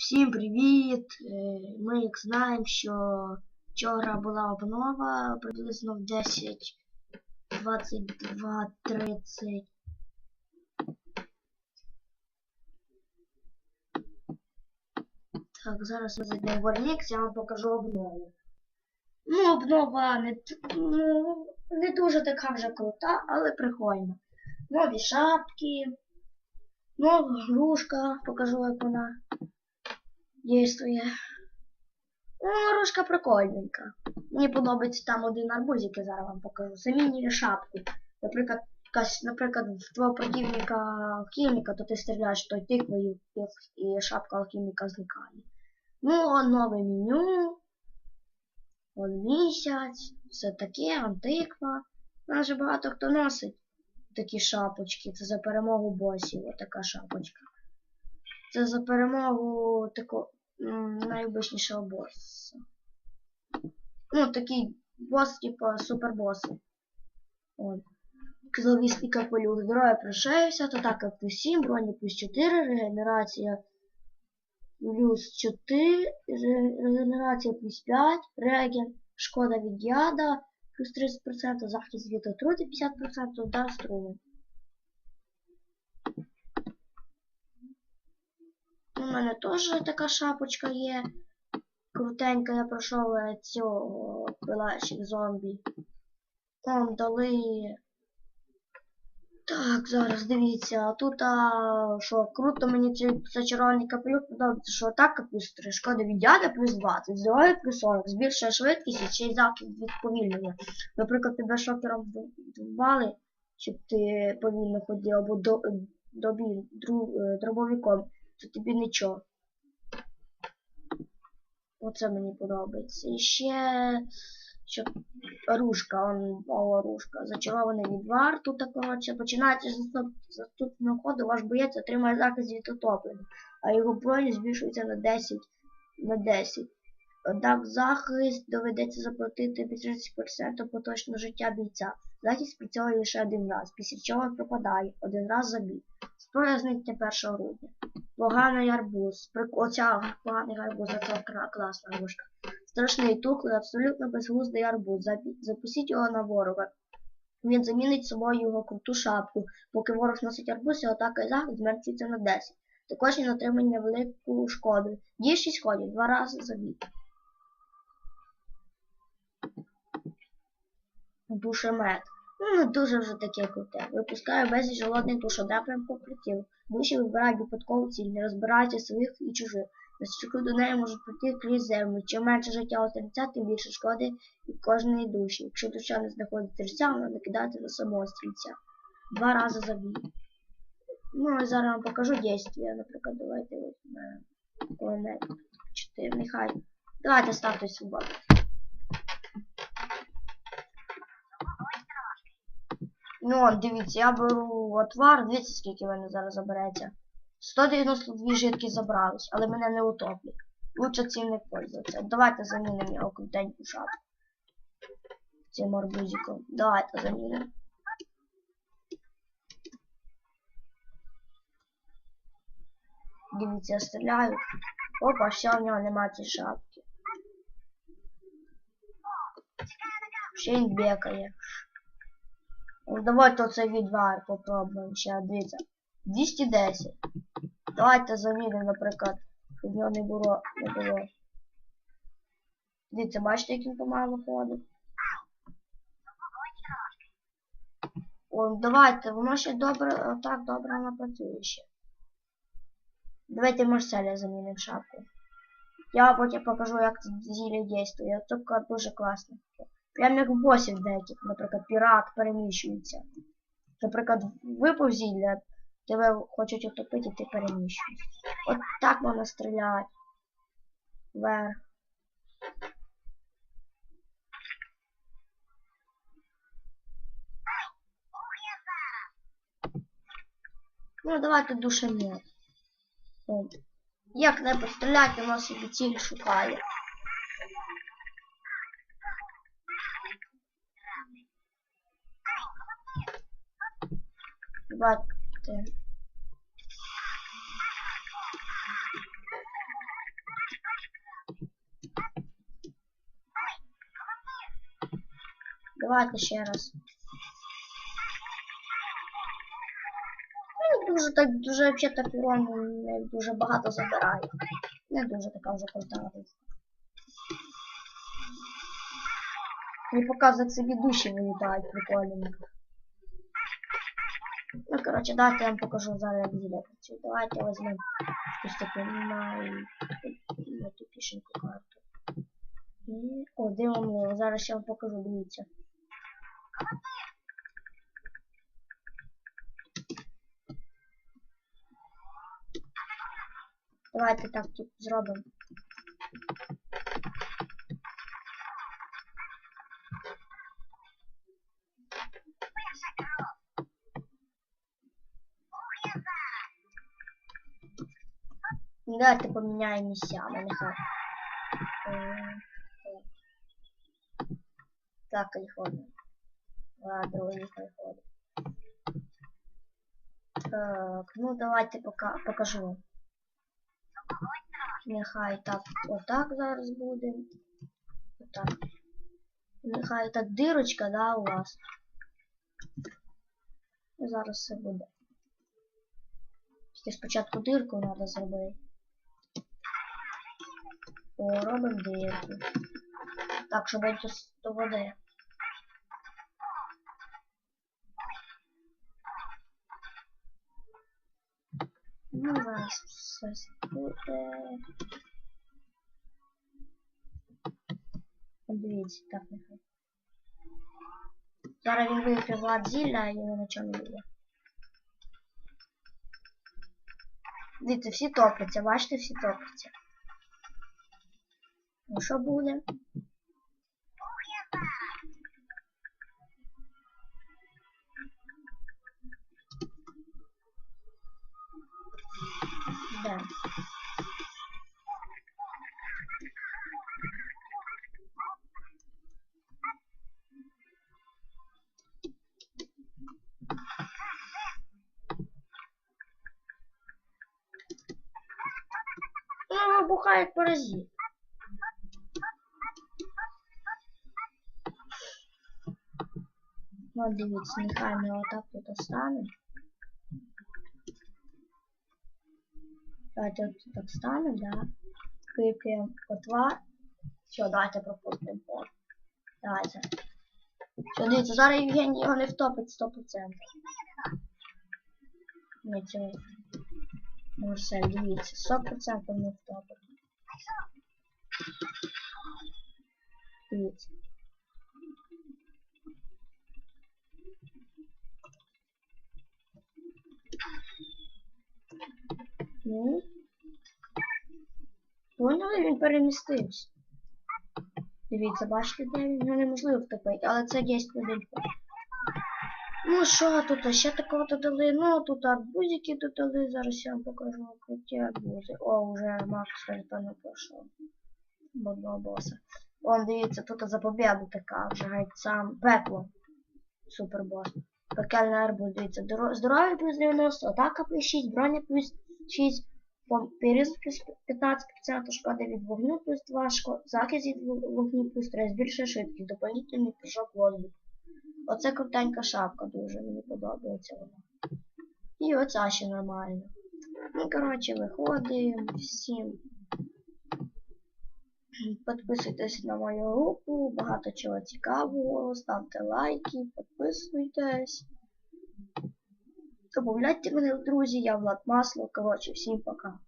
Всім привіт! Е, Ми як знаємо, що вчора була обнова приблизно в 10, 22, 30. Так, зараз ми зайдемо в Warnix, я вам покажу обнову. Ну, обнова не, ну, не дуже така вже крута, але прикольна. Нові шапки, нова грушка, покажу як вона дійствує. Ну, рожка прикольненька. Мені подобається там один арбузик, я зараз вам покажу. Замінює шапку. Наприклад, якась, наприклад, в твого противника алхіміка, то ти стріляєш той тиквою, і, шапка алхіміка зникає. Ну, а нове меню. Он місяць, все таке, антиква. Нас же багато хто носить такі шапочки. Це за перемогу босів, отака шапочка. Це за перемогу такого найобичнішого боса. Ну, такий бос, типа супербоси. От. Зловісний капелюх. Здоров'я пришився, то так плюс 7, броні плюс 4, регенерація плюс 4, ре- регенерація плюс 5, реген, шкода від яда, плюс 30%, захист від отрути 50%, удар струму. У мене теж така шапочка є. Крутенька, я пройшов е, цього пилащик зомбі. Там дали. Так, зараз дивіться, а тут а, що круто мені цей зачарований капелюх подобається, що атака плюс 3, шкода від яда плюс 20, здоров'я плюс 40, збільшує швидкість і ще й захист від повільнення. Наприклад, тебе шокером вбивали, щоб ти повільно ходив, або до, добі, е, дробовиком, то тобі нічого. Оце мені подобається. І ще що ружка, он мова ружка. Зачарований варту Тут, коротше, починається з наступного ходу, ваш боєць отримає захист від утоплення, а його броні збільшується на 10 на 10. Однак захист доведеться заплатити під 30% поточного життя бійця. Захист працює лише один раз, після чого пропадає один раз за бій. Зброя зникне 1 грудня. Поганий арбуз. Оця поганий арбуз, це класна ружка. Страшний тухлий, абсолютно безглуздий арбуз. Запустіть його на ворога. Він замінить собою його круту шапку. Поки ворог носить арбуз, його атака і захист зменшується на 10. Також він отримає невелику шкоду. Є 6 ходів, два рази за бій. Душемет. Ну, не дуже вже таке круте. Випускаю безліч голодних душодепрям покриттів. Душі вибирають випадкову ціль, не розбираються своїх і чужих. Наскільки до неї можуть пройти крізь землю. Чим менше життя у стрільця, тим більше шкоди від кожної душі. Якщо душа не знаходить стрільця, вона накидається на самого стрільця. Два рази за бій. Ну, і зараз вам покажу дійствия. Наприклад, давайте візьмемо кулемет 4, нехай. Давайте ставте свободу. Ну, от, дивіться, я беру отвар, дивіться, скільки в мене зараз забереться. 192 житки забрались, але мене не утоплять. Лучше цим не пользуватися. Давайте замінимо його крутеньку шапку. Цим арбузиком. Давайте замінимо. Дивіться, я стріляю. Опа, все, в нього нема цієї шапки. Ще він бекає. Давайте оцей відвар попробуємо ще, дивіться. 210. Давайте заміримо, наприклад, щоб в нього не було, не було. Дивіться, бачите, як він помало ходить? О, давайте, воно ще добре, так добре воно працює ще. Давайте Марселя замінимо шапку. Я потім покажу, як це зілля дійствує. Тобто дуже класно. Прямо як в босів деяких, наприклад, пірат переміщується. Наприклад, випав зілля, тебе хочуть утопити, ти переміщуєшся. От так можна стріляти. Вверх. Ну, давайте. От. Як не постріляти, воно собі ціль шукає. придбати. Давайте ще раз. Не дуже так, дуже взагалі так урону не дуже багато забирає. Не дуже така вже крута Не показує, як собі душі вилітають прикольно. Ну, коротше, давайте я вам покажу зараз, як зілля працює. Давайте візьмемо якусь таку най... найтупішеньку карту. І... О, дивимо, зараз я вам покажу, дивіться. Давайте так тут зробимо. Давайте поміняємо місцями, нехай. Е, Так, Каліфорнія. А, другий Каліфорнія. Так, ну давайте пока покажу. Нехай так, отак зараз буде. Отак. Нехай так дирочка, да, у вас. Зараз все буде. Спочатку дирку треба зробити. О, робимо дирку. Так, щоб до, до води. Ну, зараз все буде. Дивіться, так нехай. Зараз він вип'є влад зілля і його нічого не буде. Дивіться, всі топляться, бачите, всі топляться. Ну що буде? Да. Ну, бухает паразит. Ну, дивіться, нехай ми отак тут останемо. Давайте от так станемо, да. Кликаємо отва. Все, давайте пропустимо пор. Давайте. Все, дивіться, зараз Євгеній його не втопить 100%. Ні, це... Марсель, дивіться, 100% не втопить. Дивіться. Ну. Поняли, він перемістився. Дивіться, бачите, де він? Його неможливо втопити, але це є один. Ну що тут, ще такого додали? Ну тут арбузики додали, зараз я вам покажу круті арбузи. О, вже Макс напевно пройшов. Два боса. Вон, дивіться, тут за победу така, вже геть сам пекло. Супер бос. Пекельний арбуз, дивіться, здоров'я плюс 90, атака плюс 6, броня плюс 6, Період плюс 15% шкоди від вогню плюс 2, захист від вогню плюс 3, збільшує швидкість, дополнительний прыжок воздух. Оце крутенька шапка дуже, мені подобається вона. І оця ще нормально. Ну, коротше, виходимо. Всім. Підписуйтесь на мою групу, багато чого цікавого, ставте лайки, підписуйтесь. Добавляйте мене друзі, я Влад Масло. Коротше, всім пока.